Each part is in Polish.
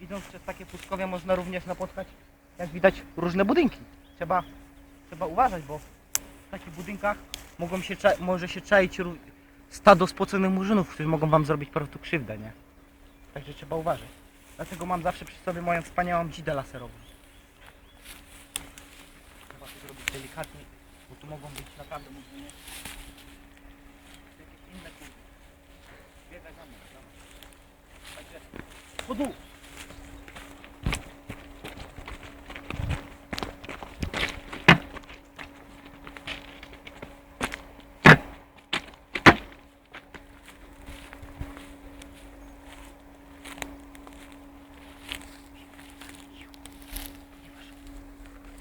idąc przez takie pustkowia można również napotkać, jak widać, różne budynki. Trzeba, trzeba uważać, bo w takich budynkach mogą się, może się czaić stado spoconych murzynów, którzy mogą wam zrobić po prostu krzywdę, nie? Także trzeba uważać. Dlatego mam zawsze przy sobie moją wspaniałą dzidę laserową. Trzeba to zrobić delikatnie, bo tu mogą być naprawdę murzyny. Inne kurwy. Biegaj za mną. Także po dół.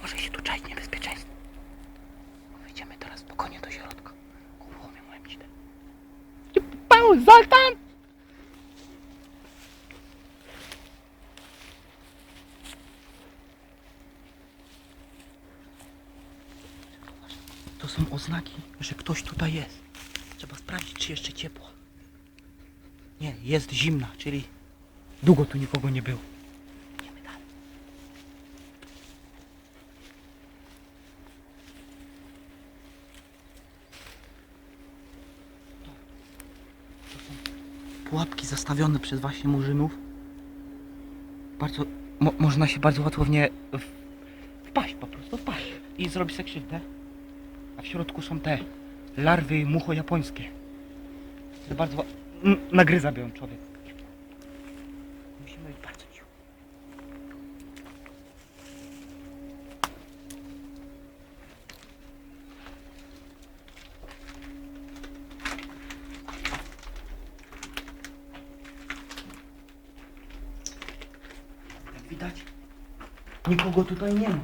Może się tu czaić niebezpieczeństwo. Wyjdziemy teraz spokojnie do środka. Kurwa, moją dzidę. Zoltan! To są oznaki, że ktoś tutaj jest. Trzeba sprawdzić, czy jeszcze ciepło. Nie, jest zimna, czyli długo tu nikogo nie było. Idziemy dalej. To są pułapki zastawione przez właśnie murzynów. Bardzo, mo, można się bardzo łatwo w nie wpaść po prostu, wpaść i zrobić sobie krzywdę. A w środku są te larwy mucho japońskie. To bardzo nagryza biorą człowiek. Musimy być bardzo widać, nikogo tutaj nie ma.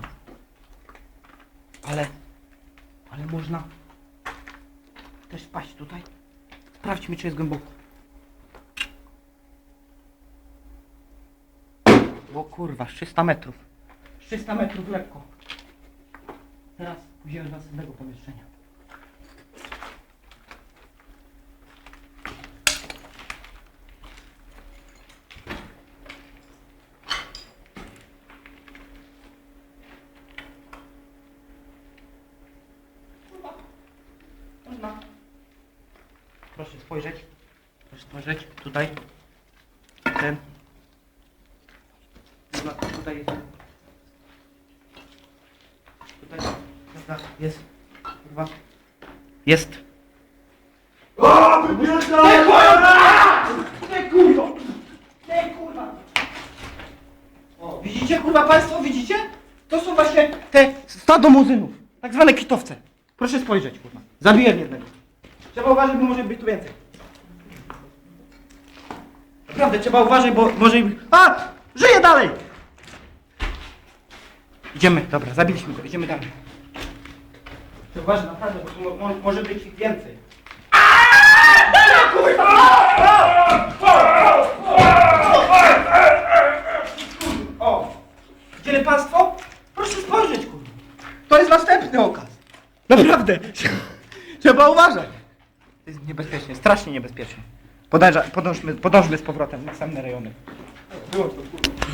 Ale, ale można też spaść tutaj. Sprawdźmy, czy jest głęboko. O kurwa, 300 metrów. 300 metrów lekko. Teraz pójdziemy do następnego pomieszczenia. Można. Proszę spojrzeć. Proszę spojrzeć. Tutaj. Ten. Tutaj jest. Tutaj. Dobra, jest. Kurwa. Jest. Ty kurwa! Ty kurwa! Ty kurwa! O, widzicie kurwa państwo, widzicie? To są właśnie te stado muzynów. Tak zwane kitowce. Proszę spojrzeć kurwa. Zabiłem jednego. Trzeba uważać, bo może być tu więcej. Naprawdę trzeba uważać, bo może... A! Żyje dalej! Idziemy, dobra, zabiliśmy go, idziemy dalej. Trzeba uważać naprawdę, bo tu mo- mo- może być ich więcej. O! Widzieli państwo? Proszę spojrzeć, kurwa. To jest następny okaz. Naprawdę. Trzeba uważać. To jest niebezpiecznie, strasznie niebezpiecznie. Podążmy, podążmy z powrotem na następne rejony. Było to, kurwa.